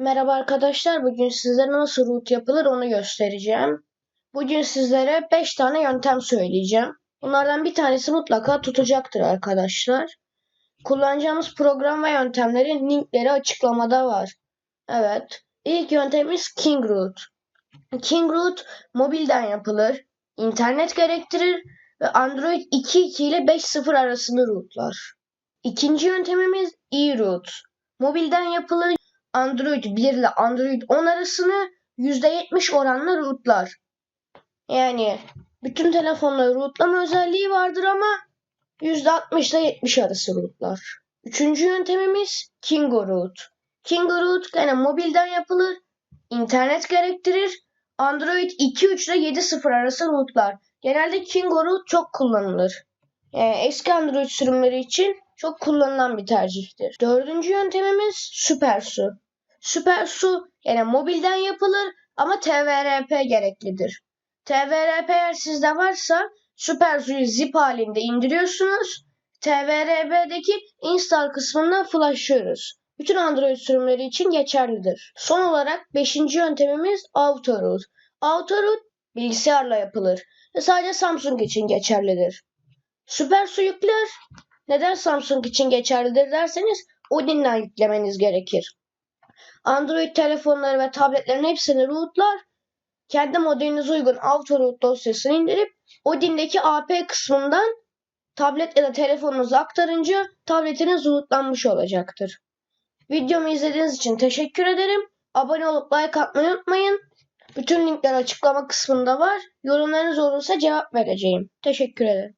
Merhaba arkadaşlar. Bugün sizlere nasıl root yapılır onu göstereceğim. Bugün sizlere 5 tane yöntem söyleyeceğim. Bunlardan bir tanesi mutlaka tutacaktır arkadaşlar. Kullanacağımız program ve yöntemlerin linkleri açıklamada var. Evet. İlk yöntemimiz Kingroot. Kingroot mobilden yapılır, internet gerektirir ve Android 2.2 ile 5.0 arasını rootlar. İkinci yöntemimiz eRoot. Mobilden yapılır, Android 1 ile Android 10 arasını %70 oranla rootlar. Yani bütün telefonları rootlama özelliği vardır ama %60 ile 70 arası rootlar. Üçüncü yöntemimiz Kingo Root. Kingo Root gene mobilden yapılır, internet gerektirir, Android 2.3 ile 7.0 arası rootlar. Genelde Kingo Root çok kullanılır. Yani eski Android sürümleri için çok kullanılan bir tercihtir. Dördüncü yöntemimiz SuperSu. SuperSu yani mobilden yapılır ama TVRP gereklidir. TVRP eğer sizde varsa SuperSu'yu zip halinde indiriyorsunuz. TVRP'deki install kısmından flashlıyoruz. Bütün Android sürümleri için geçerlidir. Son olarak beşinci yöntemimiz AutoRoot. AutoRoot bilgisayarla yapılır ve sadece Samsung için geçerlidir. SuperSu yükler. Neden Samsung için geçerlidir derseniz Odin'den yüklemeniz gerekir. Android telefonları ve tabletlerin hepsini rootlar. Kendi modelinize uygun AutoRoot dosyasını indirip Odin'deki AP kısmından tablet ya da telefonunuzu aktarınca tabletiniz rootlanmış olacaktır. Videomu izlediğiniz için teşekkür ederim. Abone olup like atmayı unutmayın. Bütün linkler açıklama kısmında var. Yorumlarınız olursa cevap vereceğim. Teşekkür ederim.